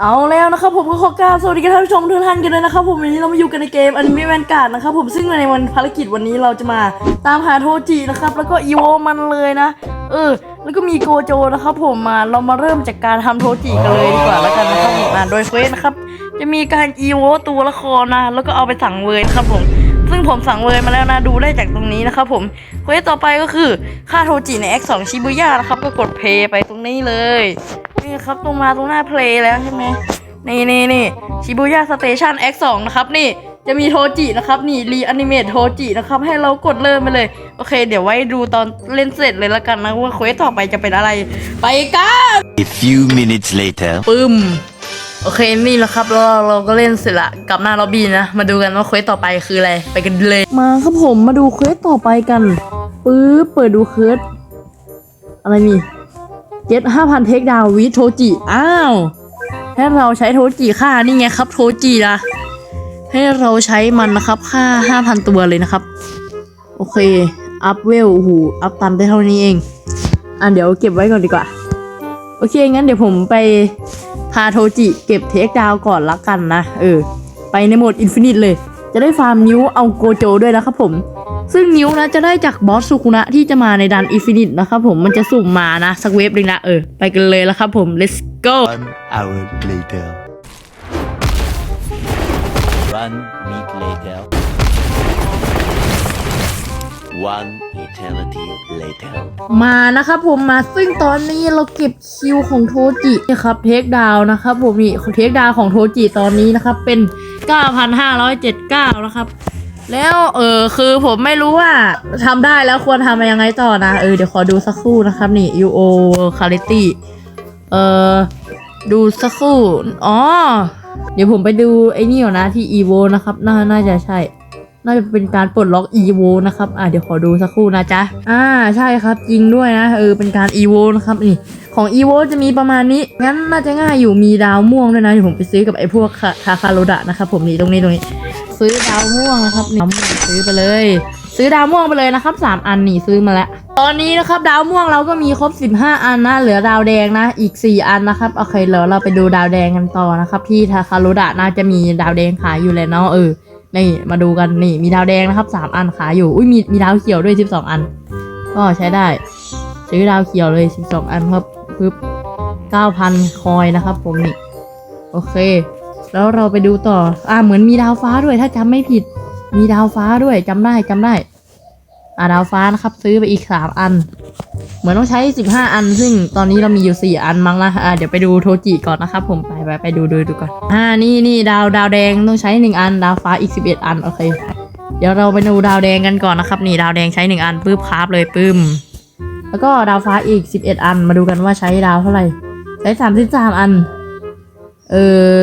เอาแล้วนะครับผมก็ขอกราบสวัสดีท่านผู้ชมทุกท่านกันเลยนะครับผมวันนี้เรามาอยู่กันในเกมอนิเมะแวนการ์ดนะครับผมซึ่งในวันภารกิจวันนี้เราจะมาตามหาโทจินะครับแล้วก็อีโวมันเลยนะ เออ แล้วก็มีโกโจนะครับผมมาเรามาเริ่มจากการทำโทจิกันเลยดีกว่าแล้วกันนะครับผมอ่าโดยเควสนะครับจะมีการอีโวตัวละครนะแล้วก็เอาไปสั่งเวรครับผมซึ่งผมสั่งเวรมาแล้วนะดูได้จากตรงนี้นะครับผมเควสต่อไปก็คือค่าโทจิใน X2 ชิบุย่านะครับก็กดเพย์ไปตรงนี้เลย นี่ครับตรงมาตรงหน้าเพลย์แล้วใช่ไหมนี่นี่นี่ชิบุย่าสเตชัน X2 นะครับนี่จะมีโทจินะครับนี่รีอนิเมตโทจินะครับให้เรากดเริ่มไปเลย โอเค เดี๋ยวไว้ดูตอนเล่นเสร็จเลยละกันนะว่าเควสต่อไปจะเป็นอะไร ไปกัน A few minutes later. ปึ้มโอเคนี่แหละครับแล้วเราก็เล่นเสร็จละกลับหน้าล็อบบี้นะ มาดูกันว่าเควสต่อไปคืออะไรไปกันเลย มาครับผมมาดูเควสต่อไปกันปึ๊บเปิดดูเควสอะไรนี่ เจ็ดห้าพันเทคดาววิโทจิ อ้าว ให้เราใช้โทจิค่านี่ไงครับโทจินะให้เราใช้มันนะครับค่าห้าพันตัวเลยนะครับ โอเค อัพเวลโอ้โหอัพตันได้เท่านี้เอง อะเดี๋ยวเก็บไว้ก่อนดีกว่า โอเค งั้นเดี๋ยวผมไปพาโทจิเก็บเทคดาวก่อนละกันนะ เออ ไปในโหมดอินฟินิตเลย จะได้ฟาร์มนิ้วเอาโกโจด้วยนะครับผม ซึ่งนิ้วนะจะได้จากบอสสุคุนะที่จะมาในดันอินฟินิตนะครับผมมันจะสุ่มมานะสักเวฟหนึงนะเออไปกันเลยแล้วครับผม let's go One hour later. One week later. One eternity later. มานะครับผมมาซึ่งตอนนี้เราเก็บคิวของโทจินะครับเทคดาวนะครับผมนี่เทคดาวของโทจิตอนนี้นะครับเป็น 9,579 นะครับแล้วเออคือผมไม่รู้ว่าทำได้แล้วควรทำยังไงต่อนะ เออเดี๋ยวขอดูสักครู่นะครับนี่ UO Quality เออดูสักครู่ อ๋อ เดี๋ยวผมไปดูไอ้นี่ก่อนนะที่ EVO นะครับ น่าน่าจะใช่ น่าจะเป็นการปลดล็อก EVO นะครับอ่าเดี๋ยวขอดูสักครู่นะจ๊ะอ่าใช่ครับจริงด้วยนะเออเป็นการ EVO นะครับนี่ของ EVO จะมีประมาณนี้ งั้นน่าจะง่ายอยู่มีดาวม่วงด้วยนะเดี๋ยวผมไปซื้อกับไอ้พวกคาคาโรดะนะครับผมนี่ตรงนี้ตรงนี้ ซื้อดาวม่วงนะครับนี่ดาวม่วงซื้อไปเลยซื้อดาวม่วงไปเลยนะครับสามอันนี่ซื้อมาแล้ว ตอนนี้นะครับดาวม่วงเราก็มีครบ 15 อันนะ เหลือดาวแดงนะ อีก 4 อันนะครับ โอเคแล้วเราไปดูดาวแดงกันต่อนะครับ ที่ทาคารุดะน่าจะมีดาวแดงขายอยู่แล้วเนาะเออ นี่มาดูกันนี่มีดาวแดงนะครับสามอันขายอยู่อุ้ยมีมีดาวเขียวด้วย12อัน ก็ใช้ได้ซื้อดาวเขียวเลย12อันครับปึ๊บ9,000คอยนะครับผมนี่โอเค แล้วเราไปดูต่ออ่าเหมือนมีดาวฟ้าด้วยถ้าจำไม่ผิด มีดาวฟ้าด้วยจำได้จำได้ อ่าดาวฟ้านะครับ ซื้อไปอีกสามอัน เหมือนต้องใช้สิบห้าอัน ซึ่งตอนนี้เรามีอยู่สี่อันมั้งนะอ่าเดี๋ยวไปดูโทจิก่อนนะครับ ผมไปไปไปดูดูดูก่อนอ่านี่นี่ดาวดาวแดงต้องใช้หนึ่งอัน ดาวฟ้าอีกสิบเอ็ดอันโอเค เดี๋ยวเราไปดูดาวแดงกันก่อนนะครับ นี่ดาวแดงใช้หนึ่งอันปึ๊บคราบเลยปึ้มแล้วก็ดาวฟ้าอีกสิบเอ็ดอันมาดูกันว่าใช้ดาวเท่าไหร่ใช้สามสิบสามอัน เออ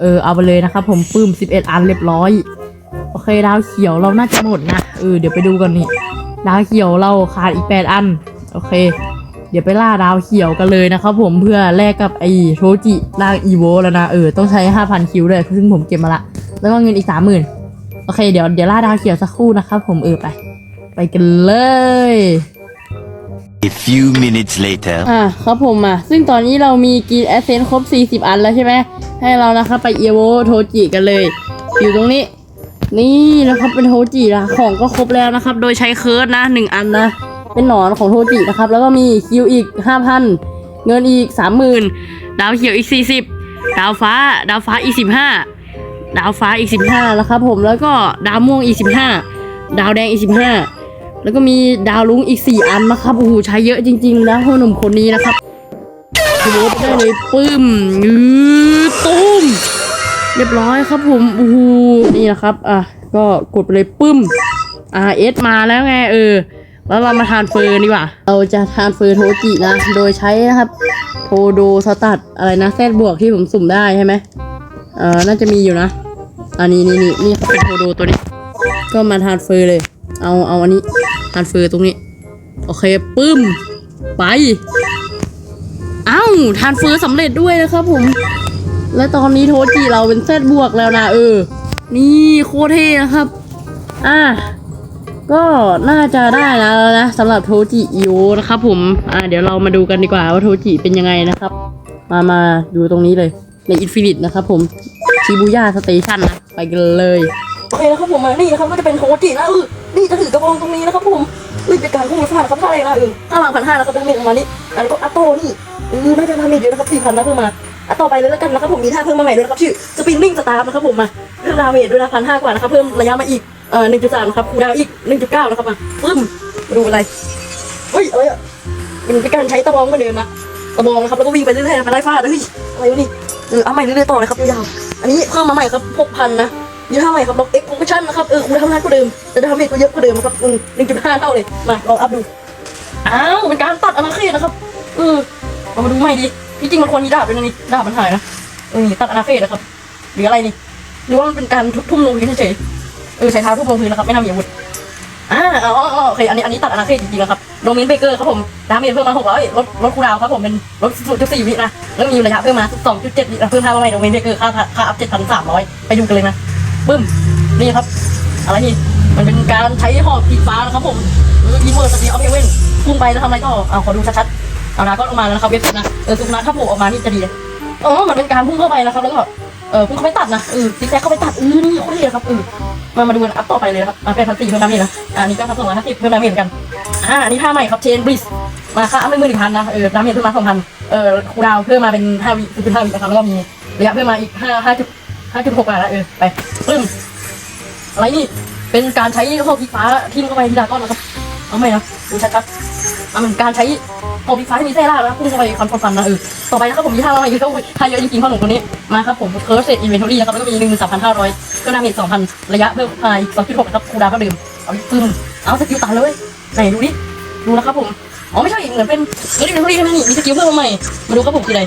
เออเอาไปเลยนะครับผมปึ้มสิบเอ็ดอันเรียบร้อยโอเคดาวเขียวเราน่าจะหมดนะเออเดี๋ยวไปดูกันนี่ ดาวเขียวเราขาดอีกแปดอัน โอเค เดี๋ยวไปล่าดาวเขียวกันเลยนะครับผมเพื่อแลกกับไอ้โทจิล่างอีโวแล้วนะเออต้องใช้ห้าพันคิวด้วยซึ่งผมเก็บมาละ แล้วก็เงินอีกสามหมื่นโอเคเดี๋ยวเดี๋ยวล่าดาวเขียวสักครู่นะครับผมเออไป ไปกันเลย A few minutes later. อะครับผมอะ ซึ่งตอนนี้เรามีกีนแอสเซนครบ 40 อันแล้วใช่ไหม ให้เรานะครับไปเอโวโทจิกันเลย อยู่ตรงนี้ นี่นะครับเป็นโทจินะของก็ครบแล้วนะครับ โดยใช้เคิร์ดนะหนึ่งอันนะ เป็นหนอนของโทจินะครับ แล้วก็มีคิวอีก5,000เงินอีก30,000ดาวเขียวอีก40ดาวฟ้า ดาวฟ้าอีก15ดาวฟ้าอีก15นะครับผมแล้วก็ดาวม่วงอีก15ดาวแดงอีก15แล้วก็มีดาวลุงอีก4อันนะครับโอ้โหใช้เยอะจริงๆนะพ่อหนุ่มคนนี้นะครับโหได้เลยปึ้มยืดตุ้มเรียบร้อยครับผมโอ้โหนี่นะครับ อะ ก็กดไปเลยปึ้มอ่าเอสมาแล้วไงเออ แล้วเรามาทานเฟอร์ดีกว่า เราจะทานเฟอร์โทจินะ โดยใช้นะครับ โทโดสตัดอะไรนะแซดบวกที่ผมสุ่มได้ใช่ไหมเออน่าจะมีอยู่นะ อันนี้นี่นี่นี่เขาเป็นโทโดตัวนี้ ก็มาทานเฟอร์เลย เอาเอาอันนี้ทานเฟอร์ตรงนี้ โอเคปึ้ม ไปเอ้าทานเฟอร์สำเร็จด้วยนะครับผม และตอนนี้โทจิเราเป็นเซตบวกแล้วนะเออ นี่โคตรเท่นะครับ อะก็น่าจะได้แล้วนะสำหรับโทจิอิโอนะครับผม อะเดี๋ยวเรามาดูกันดีกว่าว่าโทจิเป็นยังไงนะครับ มามาดูตรงนี้เลยในอินฟินิตนะครับผมชิบูย่าสเตชันนะ ไปกันเลยโอเคนะครับผมมานี่นะครับก็จะเป็นโทจินะเออนี่จะถือกระบองตรงนี้นะครับผมนี่เป็นการพุ่งมาฟาดครับท่าอะไรนะเออห้าพันพันห้านะครับเป็นเมตประมาณนี้อันนี้ก็อัตโต้นี่เออน่าจะทำเมตเยอะนะครับสี่พันนะเพิ่มมา อะต่อไปเลยแล้วกันนะครับผมมีท่าเพิ่มมาใหม่ด้วยนะครับชื่อสปินนิ่งสตาร์นะครับผมมาเพิ่มดาวเมจด้วยนะพันห้ากว่านะครับเพิ่มระยะมาอีกเอ่อหนึ่งจุดสามนะครับคูดาวอีกหนึ่งจุดเก้านะครับมาปึ้มมาดูอะไรเฮ้ยอะไรอะมันเป็นการใช้ตะบองเหมือนเดิมนะกระบองนะครับแล้วก็วิ่งไปเรื่อยๆไปไล่ฟาดเฮ้ยอะไรวะนี่เออเอาใหม่เรื่อยๆต่อเลยครับยาวๆอันนี้เพิ่มมาใหม่ครับหกพันนะยี่ห้าใหม่ครับล็อกเอ็กซ์คอมมิชชั่นนะครับเออคุณทำงานก็เดิมแต่ดาเมจก็เยอะกว่าเดิมนะครับอืมหนึ่งจุดห้าเท่าเลยมาลองอัพดูอ้าวเป็นการตัดอนาเขตนะครับเออเอามาดูใหม่ดิที่ จริงมันควรมีดาบด้วยนะนี่ดาบมันหายนะเออนี่ตัดอนาเขตนะครับหรืออะไรนี่หรือว่ามันเป็นการทุ่มลงพื้นเฉยเออใช้เท้าทุ่มลงพื้นนะครับไม่น่ามีอาวุธอ่าอ๋อโอเคอันนี้อันนี้ตัดอนาเขตจริงๆแล้วครับโดมินเบเกอร์ครับผมดาเมจเพิ่มมา600ลดลดคูดาวครับผมเป็นลด0.4วินะแล้วมีระยะเพิ่มมา2.7วินะเพิ่มค่าว่าไงโดมินเบเกอร์ค่าค่าอัพ7,300ไปดูกันเลยนะปึ้มนี่ครับอะไรนี่มันเป็นการใช้หอกผีฟ้านะครับผมอีเมอร์สตีออฟเฮเว่นพุ่งไปแล้วทำอะไรต่อเอาขอดูชัดๆ เอาดราก้ออกมาแล้วนะครับเว็บนะเออสุนัขถ้าโผล่ออกมานี่จะดีเลยอ๋อมันเป็นการพุ่งเข้าไปนะครับ แล้วก็เออพุ่งเข้าไปตัดนะเออซิกแซกเข้าไปตัดเออนี่โคตรเท่ครับเออมามาดูกันอัพต่อไปเลยครับมาเป็นพันสี่เพิ่มดาเมจนะอ่าอันนี้ก็พันสองร้อยห้าสิบเพิ่มดาเมจเหมือนกันอ่าอันนี้ท่าใหม่ครับเชนบริสมาค่าอัพไม่มือหนึ่งพันนะเออดาเมจเพิ่มมาสองพันเออคูดาวเพิ่มมาเป็นห้าวิเป็นห้าวินะครับแล้วก็มีระยะเพิ่มมาอีกห้าห้าจุดห้าจุดหกบาทละเออไปปึ้มอะไรนี่เป็นการใช้หอพีฟ้าทิ่มเข้าไปที่ดาก้อนนะครับเอาไหมนะดูชัดๆ อะมันการใช้หอกพีฟ้าที่มีเส้นล่านะพุ่งเข้าไปคอนฟันนะเออต่อไปนะครับผมมีท่าอะไรอีกก็ท่าเยอะจริงๆข้อหนุ่มคนนี้มาครับผมเคิร์สเซตอินเวนทอรี่นะครับแล้วก็มีหนึ่งหมื่นสามพันห้าร้อยก็ดาเมจสองพันระยะเพิ่มมาอีกสองจุดหกนะครับคูดาวก็ดื่มเอาซึมเอาสกิลตัดเลยไหนดูดิดูนะครับผมอ๋อไม่ใช่เหมือนเป็นเอินเวนทอรี่ใช่ไหมนี่มีสกิลเพิ่มมาใหม่มาดูครับผมคืออะไร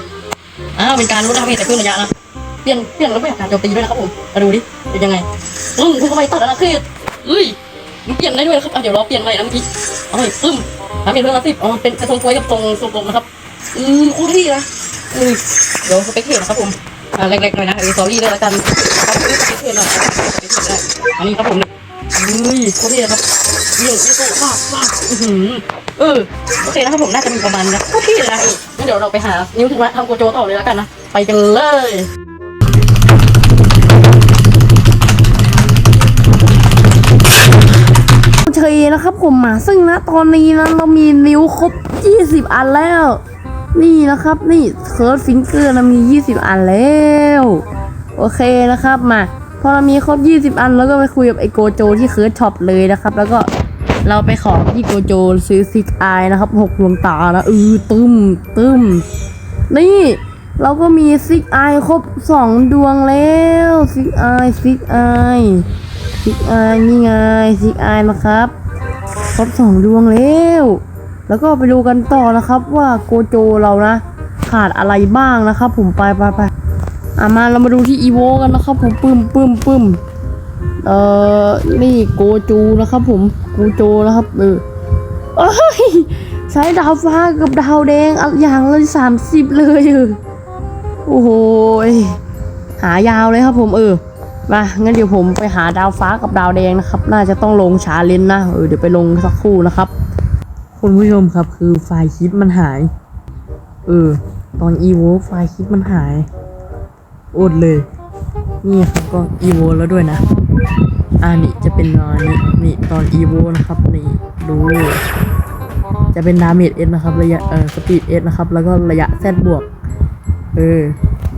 อ้าวเป็นการลดดาเมจแต่เพิ่มระยะนะเปลี่ยนเปลี่ยนรูปแบบการโจมตีด้วยนะครับผมมาดูดิเป็นยังไงปึ้มพุ่งเข้าไปตัดแล้วนะคือเอ้ยมัน เปลี่ยนได้ด้วยครับเดี๋ยวรอเปลี่ยนใหม่นะเมื่อกี้เอาไปปึ้มทำเป็นเพิ่มละสิบอ๋อเป็นกระทงกล้วยกับทรงทรงกลมนะครับ อืมคู่ที่นะอืมเดี๋ยวสเปคเทนนะครับผมอ่าเล็กๆหน่อยนะเออสอรี่ด้วยละกันเอาสเปคเทนหน่อยสเปคเทนได้อันนี้ครับผมอุ้ยคู่ที่นะครับเยี่ยมที่สุดมากมากอื้ออเออโอเคนะครับผมน่าจะมีประมาณนี้นะคู่ที่นะเอองั้นเดี๋ยวเราไปหานิ้วถูกไหมทำโกโจต่อเลยล้วกันนะไปกันเลย นะครับผมมาซึ่งนะตอนนี้นะเรามีนิ้วครบ 20 อันแล้ว นี่นะครับนี่เคิร์ดฟิงเกอร์เรามี 20 อันแล้ว โอเคนะครับมาพอเรามีครบ 20 อันแล้วก็ไปคุยกับไอโกโจที่เคิร์ดช็อปเลยนะครับ แล้วก็เราไปขอที่โกโจซื้อซิกอายนะครับหกดวงตานะเออตึมตึมนี่เราก็มีซิกอายครบ2ดวงแล้วซิกอายซิกอายซิกอายนี่ไงซิกอายนะครับ ครบสองดวงแล้ว แล้วก็ไปดูกันต่อนะครับว่าโกโจเรานะ ขาดอะไรบ้างนะครับ ผมไปไปไปอะมาเรามาดูที่อีโวกันนะครับ ผมปึ้มปึ้มปึ้มเอ่อนี่โกจูนะครับ ผมโกโจนะครับเออเอ้ยใช้ดาวฟ้ากับดาวแดงอย่างเลยสามสิบเลยเออโอ้โหหายาวเลยครับผมเออ มางั้นเดี๋ยวผมไปหาดาวฟ้ากับดาวแดงนะครับ น่าจะต้องลงชาเลนนะเออเดี๋ยวไปลงสักครู่นะครับ คุณผู้ชมครับคือไฟล์คลิปมันหาย เออ ตอนอีโวไฟล์คลิปมันหายอดเลย นี่ครับก็อีโวแล้วด้วยนะอ่านี่จะเป็นนอนนี่นี่ตอนอีโวนะครับนี่ดู จะเป็นดาเมจเอสนะครับระยะเออสปีดเอสนะครับ แล้วก็ระยะแซดบวก เออ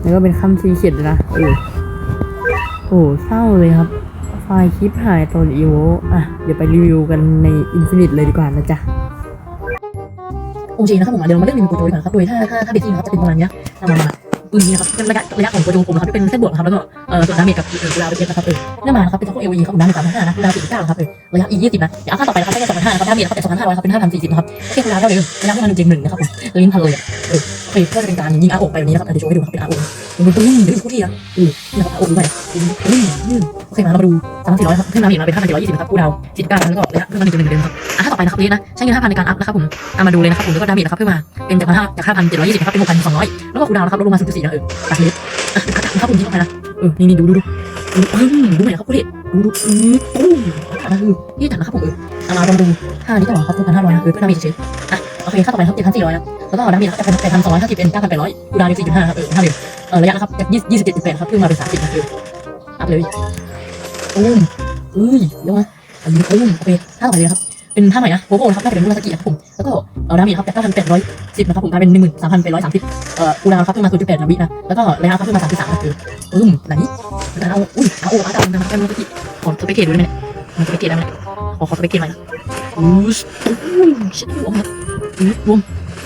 แล้วก็เป็นคำซีเขียดด้วยนะ เออ โอ้เศร้าเลยครับ ไฟล์คลิปหายตอนอีโวอะ เดี๋ยวไปรีวิวกันในอินฟินิตเลยดีกว่านะจ๊ะโอเคนะครับผมเดี๋ยวเรามาเล่นรีวิวโกโจดีกว่านะครับ โดยถ้าถ้าถ้าเบจี้นะครับจะเป็นประมาณเนี้ยประมาณมาปืนนี้นะครับเป็นระยะระยะของโกโจผมนะครับที่เป็นเส้นบวกนะครับแล้วก็เอ่อส่วนดาเมจกับเออดาวเป็นนะครับเออเนี่ยมานะครับเป็นตัวเอวีครับผมดาเมจสามพันห้านะดาวสี่สิบเก้าครับเออระยะอียี่สิบนะเดี๋ยวเอาค่าต่อไปนะครับไม่ใช่สองพันห้านะครับดาเมจนะครับแต่สองพันห้าร้อยครับเป็นห้าพันสี่สิบนะครับโอเคคุณดาวเท่าเดิมระยะประมาณหนึ่งเจ็ดหนึ่งนะครับผมลิ้นพันเลยอะเออ โอเคก็จะเป็นการยิงอาโอกไปแบบนี้นะครับเดี๋ยวโชว์ให้ดูครับเป็นอาโอกมันตุ้มเดี๋ยวดูคู่ที่นะเออนี่นะครับอาโอกด้วยตุ้มตุ้มโอเคมาเรามาดูสามพันสี่ร้อยครับขึ้นดาเมจมาเป็นห้าพันสี่ร้อยยี่สิบครับคู่ดาวสิบเก้าแล้วก็ระยะเพิ่มาหนึ่งจุดหนึ่งเดิมครับอะถ้าต่อไปนะครับนี้นะใช้เงินห้าพันในการอัพนะครับผมเอามาดูเลยนะครับผมแล้วก็ดาเมจนะครับเพิ่มมาเป็นจากพันห้าจากห้าพันเจ็ดร้อยยี่สิบครับเป็นหกพันสองร้อยแล้วก็คูลดาวนะครับลดลงมาศูนย์จุดสี่นะเออตัดเล็บอะนะครับผมยิงเข้าไปนะเออนี่นี่ดูดูดูปึ้งดูใหม่นะครับคุณเดชดูดูอืมปุ้มตัดนะคือนี่ตัดนะครับผมเออเอามาลองดูท่านี้ก็หรอครับหกพันห้าร้อยนะเออเพื่อดาเมจเฉย โอเคค่าต่อไปครับเจ็ดพันสี่ร้อยนะแล้วก็ดาเมจนะครับจากแปดพันสองร้อยห้าสิบเป็นเก้าพันแปดร้อยคูดาวน์สี่จุดห้าครับเออห้าเดียวเออระยะนะครับจากยี่สิบเจ็ดจุดแปดครับขึ้นมาเป็นสามสิบนาทีอัพเลยโอุ้มอุ้ยเดี๋ยวมาอันนี้อุ้มโอเคท่าต่อไปเลยครับเป็นท่าใหม่นะโบโบนะครับน่าจะเป็นมูราสกิครับผมแล้วก็เอาดาเมจครับจากเก้าพันแปดร้อยสิบนะครับผมกลายเป็นหนึ่งหมื่นสามพันแปดร้อยสามสิบเอ่อคูดาวครับขึ้นมาศูนย์จุดแปดนาวินะแล้วก็ระยะครับขึ้นมาสามสิบสามนาทีอุ้มไหนการเอาอุ้ยเอาโอ้อาร์ตเอานะครับมูราสกิขอสเปกเกตดูได้ไหมเนี่ยมันสเปกเกตได้ไหมขอขอสเปกเกตหน่นะอู้อู้ชิบรวมค รับอู้รวม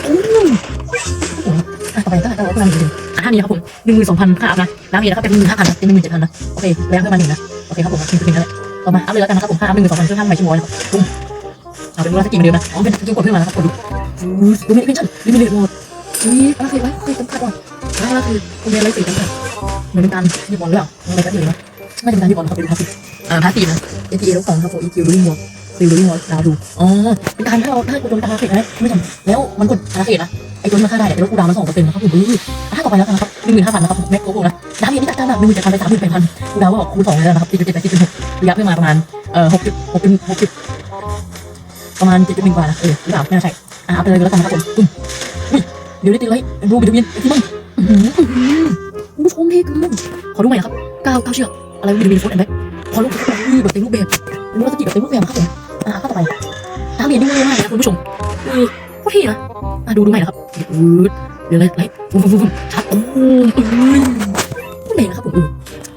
อู้อะต่อไปก็ก็ก็นำอีกหนึ่งอะท่านี้ครับผมหนึ่งหมื่นสองพันค่าอัพนะน้ำเมีนะครับเป็นหนึ่งห้าพันนะเป็นหนึ่งหมื่นเจ็ดพันนะโอเคแล้วขึ้นมาหนึ่งนะโอเคครับผมคิดเป็นแหละต่อมาอัพเลยแล้วกันนะครับผมค่าอัพหนึ่งหมื่นสองพันเครื่องทำใหม่ชั่วโมงนะครับปุ้มเอาเป็นว่าสกินเดิมนะอ๋อเป็นสกินกดเพิ่มมานะครับกดดูอู้ดูไม่เป็นชั้นลิมิเต็ดโหมดอุ้ยอะไรคือไว้คือจำกัดว่ะอะไรคือคุณเรียนอะไรสี่จำกัดเหมือนเป็นการยีบอลหรือเปล่าอะไรแบบนี้นะไม่เป็นการยีบอลครับเป็นพาสซีฟอ่าพาสซีฟนะ ATA ลบสองครับผม EQ ดูดิ้งวอล ฟิลดูดิ้งวอลดาวดูอ๋อเป็นการถ้าเราถ้ากดโดนตาเฟกนะไม่จำแล้วมันกดตาเฟกนะไอ้ตัวที่มันฆ่าได้เนี่ยเป็นลบกูดาวมาสองเปอร์เซ็นต์นะครับผมอุ้ยถ้าต่อไปแล้วนะครับหนึ่งหมื่นห้าพันนะครับแม็กโกโบนะน้ำเย็นนี่จัดจ้านแบบหนึ่งหมื่นเจ็ดพันไปสามหมื่นแปดพันกูดาวว่าคูณสองเลยนะครับสี่จุดเจ็ดแปดสี่จุดหกระยะเพิ่มมาประมาณเอ่อหกจุดหกจุดหกจุดประมาณเจ็ดจุดหนึ่งกว่านะเออหรือเปล่าไม่น่าใช่อะเอาไปเลยแล้วกันนะครับผมปุ้มอุ้ยเดี๋ยวได้ติดไลท์ดูวิตามินที่มึงผู้ชมเท่เกินขอดูใหม่นะครับเก้าเก้าเชือกอะไรวิตามินโฟร์แอนด์แบ็คขอรูปแบบเต็มรูปแบบรู้ว่าสกิลแบบเต็มรูปแบบครับผม อะเข้าต่อไปน้ำเย็นนี่ง่ายมากเลยนะคุณผู้ชมเออโคตรเท่นะอะดูดูใหม่นะครับอืดเดี๋ยวไลท์ไลท์ฟูฟูฟูฟูชัดโอ้ยเอ้ยโคตรเด่นนะครับผมเออ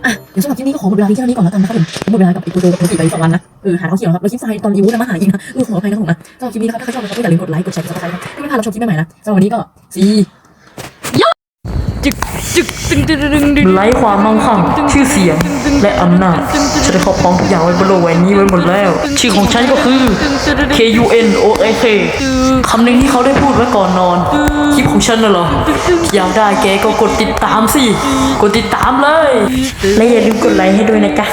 อะเดี๋ยวสำหรับคลิปนี้ก็ขอหมดเวลาที่แค่นี้ก่อนแล้วกันนะครับผมหมดเวลากับอีกตัวโดกับตัวไปสองวันนะเออหาเขาเขียวครับแล้วคลิปไฟล์ตอนรีวิวจะมาหาอีกนะเออขออภัยนะครับผมนะสำหรับคลิปนี้นะครับถ้าใครชอบนะครับก็อย่าลืมกดไลค์กดแชร์กดซับสไครต์ครับเพื่อไม่พลาดรับชมคลิปใหม่ๆนะสำหรับวันนี้ก็สีจึก จึกตึงตึงตึงตึงไร้ความมั่งคั่งชื่อเสียงและอำนาจฉันได้ครอบครองทุกอย่างไว้บนโลกใบนี้ไว้หมดแล้ว ชื่อของฉันก็คือ K U N O A K คำหนึ่งที่เขาได้พูดไว้ก่อนนอนคลิปของฉันน่ะเหรออยากได้แกก็กดติดตามสิ กดติดตามเลย และอย่าลืมกดไลค์ให้ด้วยนะจ๊ะ